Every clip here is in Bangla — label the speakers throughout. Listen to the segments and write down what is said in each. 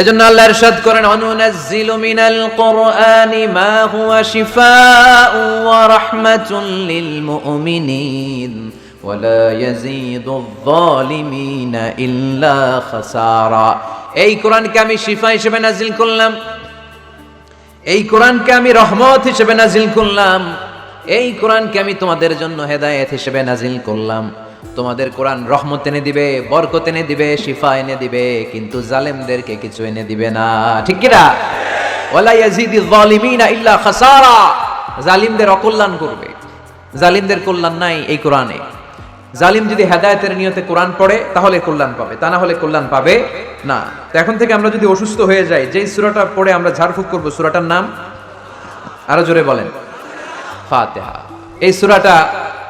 Speaker 1: এজন্য আল্লাহ ইরশাদ করেন, অনুনাজ্জিলু মিনাল কোরআনি মা হুয়া শিফাউ ওয়া রাহমাতুল লিল মুমিনিন ওয়ালা ইয়াজিদু যালিমিনা ইল্লা খাসারা। এই কোরআনকে আমি শিফা হিসেবে নাজিল করলাম। এই কোরআনকে আমি রহমত হিসেবে নাজিল করলাম। এই কোরআনকে আমি তোমাদের জন্য হেদায়েত হিসেবে নাজিল করলাম। তোমাদের কোরআন রহমত এনে দিবে, বরকত এনে দিবে, শিফা এনে দিবে, কিন্তু জালেমদেরকে কিছু এনে দিবে না। ঠিক কিনা? ওয়ালা ইয়াজিদি যালিমিনা ইল্লা খাসারা। জালিমদের অকল্যাণ করবে। জালিমদের কল্যাণ নাই এই কোরআনে। জালিম যদি হেদায়েতের নিয়তে কোরআন পড়ে, তাহলে কল্যাণ পাবে। তা না হলে কল্যাণ পাবে না। তো এখন থেকে আমরা যদি অসুস্থ হয়ে যাই, যেই সূরাটা পড়ে আমরা ঝাড়ফুঁক করব, সূরাটার নাম? আরও জোরে বলেন। ফাতিহা। এই সূরাটা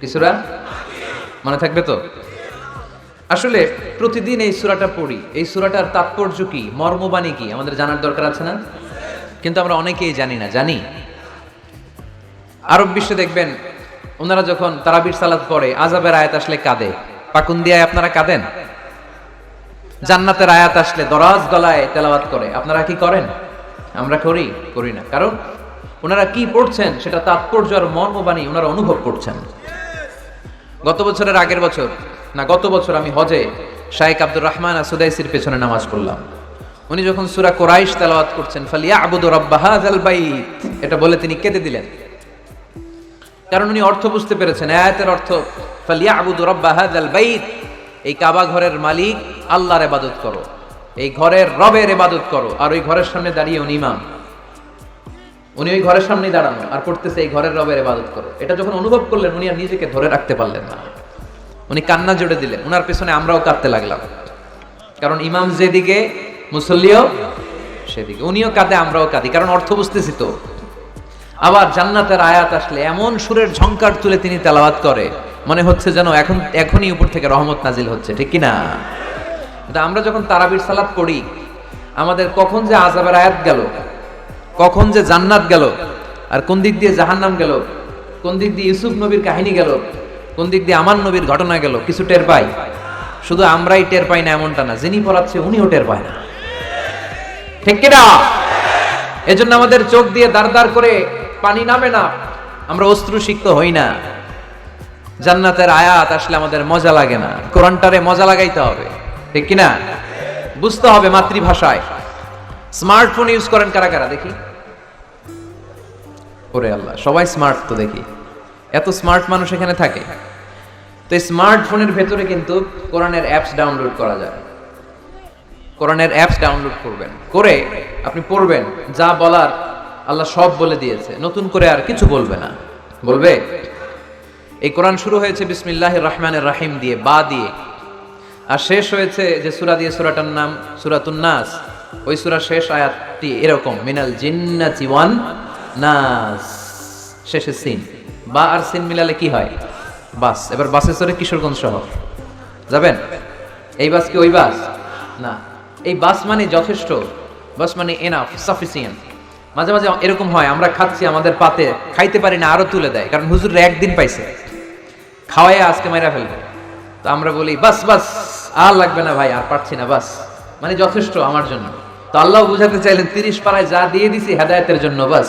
Speaker 1: কি সূরা মনে থাকবে তো? আসলে প্রতিদিন এই সূরাটা পড়ি। এই সূরাটার তাৎপর্য কি? মর্মবাণী কি? আমাদের জানার দরকার আছে না? কিন্তু আমরা অনেকেই জানি না, জানি। আরব বিশ্বে দেখবেন, ওনারা যখন তারাবির সালাত পড়ে আজাবের আয়াত আসলে কাঁদে। পাকুন দিয়ে আপনারা কাঁদেন? জান্নাতের আয়াত আসলে দরাজ গলায় তেলাওয়াত করে। আপনারা কি করেন? আমরা করি করি না। কারণ ওনারা কি পড়ছেন, সেটা তাৎপর্য আর মর্মবাণী ওনারা অনুভব করছেন। গত বছরের আগের বছর, না, গত বছর আমি হজে শাইখ আব্দুর রহমান সুদাইসির পেছনে নামাজ পড়লাম। উনি যখন সুরা কোরাইশ তেলাওয়াত করছেন ফালিয়া আবুদুর রব্বাহাজাল বাইত, এটা বলে তিনি কেঁদে দিলেন। কারণ উনি অর্থ বুঝতে পেরেছেন, আয়াতের অর্থ ফালিয়া আবুদুর রব্বাহাজাল বাইত, এই কাবা ঘরের মালিক আল্লাহর এবাদত করো, এই ঘরের রবের এবাদত করো, আর ওই ঘরের সামনে দাঁড়িয়ে উনি ইমাম। উনি ওই ঘরের সামনেই দাঁড়ানো আর পড়তেছে এই ঘরের রবের ইবাদত করো। এটা যখন অনুভব করলেন, উনি আর নিজেকে ধরে রাখতে পারলেন না। উনি কান্না জুড়ে দিলেন। উনার পেছনে আমরাও কাঁদতে লাগলাম। কারণ ইমাম যেদিকে, মুসল্লিও সেদিকে। উনিও কাঁদে, আমরাও কাঁদি। কারণ অর্থ বুঝতেছি তো। আবার জান্নাতের আয়াত আসলে এমন সুরের ঝংকার তুলে তিনি তেলাওয়াত করে, মনে হচ্ছে যেন এখন, এখনই উপর থেকে রহমত নাজিল হচ্ছে। ঠিক কি না কিন্তু আমরা যখন তারাবির সালাত পড়ি, আমাদের কখন যে আজাবের আয়াত গেল কখন যে জান্নাত গেল? আর কোন দিক দিয়ে জাহান্নাম গেল? কোন দিক দিয়ে ইউসুফ নবীর কাহিনী গেল? কোন দিক দিয়ে আমার নবীর ঘটনা গেল? কিছু টের পাই। শুধু আমরাই টের পাই না, এমনটা না। যিনি পড়াচ্ছে উনিও টের পায় না। ঠিক কিনা? এজন্য আমাদের চোখ দিয়ে দাঁড় দাঁড় করে পানি নামে না। আমরা অস্ত্র সিক্ত হই না। জান্নাতের আয়াত আসলে আমাদের মজা লাগে না। কোরআনটারে মজা লাগাইতে হবে। ঠিক কিনা? বুঝতে হবে মাতৃভাষায়। স্মার্টফোন ইউজ করেন কারা কারা? দেখি। ওরে আল্লাহ, সবাই স্মার্ট তো দেখি। এত স্মার্ট মানুষ এখানে থাকে। তো এই স্মার্টফোনের ভেতরে কিন্তু কোরআনের অ্যাপস ডাউনলোড করা যায়। কোরআনের অ্যাপস ডাউনলোড করবেন। করে আপনি পড়বেন। যা বলার আল্লাহ সব বলে দিয়েছে। নতুন করে আর কিছু বলবে না। বলবে? এই কোরআন শুরু হয়েছে বিসমিল্লাহ রহমানের রাহিম দিয়ে, বা দিয়ে। আর শেষ হয়েছে যে সুরা দিয়ে সুরাটার নাম সুরাতুন নাস। ওই সুরা শেষ আয়াতটি এরকম, মিনাল জিন্নাতি ওয়ান নাস। শেষে সিন। বা আর সিন মিলালে কি হয়? বাস। এবার বাসে চড়ে কিশোরগঞ্জ শহর। যাবেন? এই বাস কি ওই বাস? না। এই বাস মানে যথেষ্ট। বাস মানে এনাফ সাফিসিয়েন্ট মাঝে মাঝে এরকম হয়, আমরা খাচ্ছি, আমাদের পাতে খাইতে পারি না, আরও তুলে দেয়। কারণ হুজুর একদিন পাইছে। খাওয়াই আজকে মাইরা ফেলবে। তো আমরা বলি, বাস বাস, আর লাগবে না ভাই, আর পারছি না, বাস। মানে যথেষ্ট আমার জন্য। তো আল্লাহ বুঝাতে চাইলেন তিরিশ পাড়ায় যা দিয়ে দিছি হেদায়তের জন্য বাস।